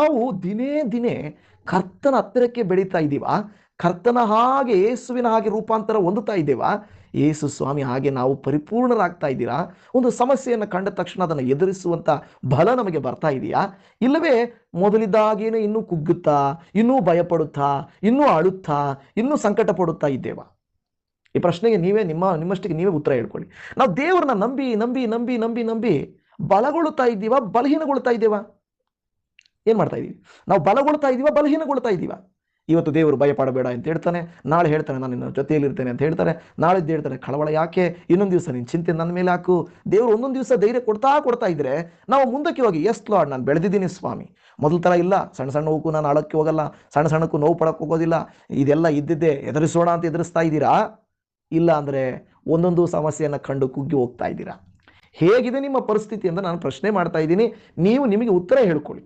ನಾವು ದಿನೇ ದಿನೇ ಕರ್ತನ ಹತ್ತಿರಕ್ಕೆ ಬೆಳೀತಾ ಇದ್ದೀವಾ? ಕರ್ತನ ಹಾಗೆ ಯೇಸುವಿನ ಹಾಗೆ ರೂಪಾಂತರ ಹೊಂದುತ್ತಾ ಇದ್ದೇವಾ? ಯೇಸು ಸ್ವಾಮಿ, ಹಾಗೆ ನಾವು ಪರಿಪೂರ್ಣರಾಗ್ತಾ ಇದ್ದೀರಾ? ಒಂದು ಸಮಸ್ಯೆಯನ್ನು ಕಂಡ ತಕ್ಷಣ ಅದನ್ನು ಎದುರಿಸುವಂಥ ಬಲ ನಮಗೆ ಬರ್ತಾ ಇದೆಯಾ? ಇಲ್ಲವೇ, ಮೊದಲಿದ್ದಾಗೇನೆ ಇನ್ನೂ ಕುಗ್ಗುತ್ತಾ, ಇನ್ನೂ ಭಯಪಡುತ್ತಾ, ಇನ್ನೂ ಅಳುತ್ತಾ, ಇನ್ನೂ ಸಂಕಟ ಪಡುತ್ತಾ ಇದ್ದೇವಾ? ಈ ಪ್ರಶ್ನೆಗೆ ನೀವೇ ನಿಮ್ಮ, ನಿಮ್ಮಷ್ಟಿಗೆ ನೀವೇ ಉತ್ತರ ಹೇಳ್ಕೊಳ್ಳಿ. ನಾವು ದೇವರನ್ನ ನಂಬಿ ನಂಬಿ ನಂಬಿ ನಂಬಿ ನಂಬಿ ಬಲಗೊಳ್ಳುತ್ತಾ ಇದ್ದೀವಾ ಬಲಹೀನಗೊಳ್ತಾ ಇದ್ದೇವಾ? ಏನ್ ಮಾಡ್ತಾ ಇದೀವಿ? ನಾವು ಬಲಗೊಳ್ತಾ ಇದ್ದೀವ ಬಲಹೀನಗೊಳ್ತಾ ಇದ್ದೀವ ಇವತ್ತು ದೇವರು ಭಯಪಡಬೇಡ ಅಂತ ಹೇಳ್ತಾನೆ. ನಾಳೆ ಹೇಳ್ತಾನೆ, ನಾನು ನಿನ್ನ ಜೊತೆಯಲ್ಲಿರ್ತೇನೆ ಅಂತ ಹೇಳ್ತಾರೆ. ನಾಳಿದ್ದು ಹೇಳ್ತಾರೆ, ಕಳವಳ ಯಾಕೆ? ಇನ್ನೊಂದು ದಿವಸ ನಿನ್ನ ಚಿಂತೆ ನನ್ನ ಮೇಲೆ ಹಾಕು. ದೇವರು ಒಂದೊಂದು ದಿವಸ ಧೈರ್ಯ ಕೊಡ್ತಾ ಕೊಡ್ತಾ ಇದ್ರೆ ನಾವು ಮುಂದಕ್ಕೆ ಹೋಗಿ, ಎಸ್ ಲಾಡ್ ನಾನು ಬೆಳೆದಿದ್ದೀನಿ ಸ್ವಾಮಿ. ಮೊದಲ ಥರ ಇಲ್ಲ. ಸಣ್ಣ ಸಣ್ಣ ಹೋಗು ನಾನು ಆಳಕ್ಕೆ ಹೋಗಲ್ಲ. ಸಣ್ಣ ಸಣ್ಣಕ್ಕೂ ನೋವು ಪಡಕ್ಕೆ ಹೋಗೋದಿಲ್ಲ. ಇದೆಲ್ಲ ಇದ್ದಿದ್ದೆ ಎದುರಿಸೋಣ ಅಂತ ಎದುರಿಸ್ತಾ ಇದ್ದೀರಾ? ಇಲ್ಲ ಅಂದರೆ ಒಂದೊಂದು ಸಮಸ್ಯೆಯನ್ನು ಕಂಡು ಕುಗ್ಗಿ ಹೋಗ್ತಾ ಇದ್ದೀರಾ? ಹೇಗಿದೆ ನಿಮ್ಮ ಪರಿಸ್ಥಿತಿ ಅಂತ ನಾನು ಪ್ರಶ್ನೆ ಮಾಡ್ತಾ ಇದ್ದೀನಿ. ನೀವು ನಿಮಗೆ ಉತ್ತರ ಹೇಳ್ಕೊಳ್ಳಿ.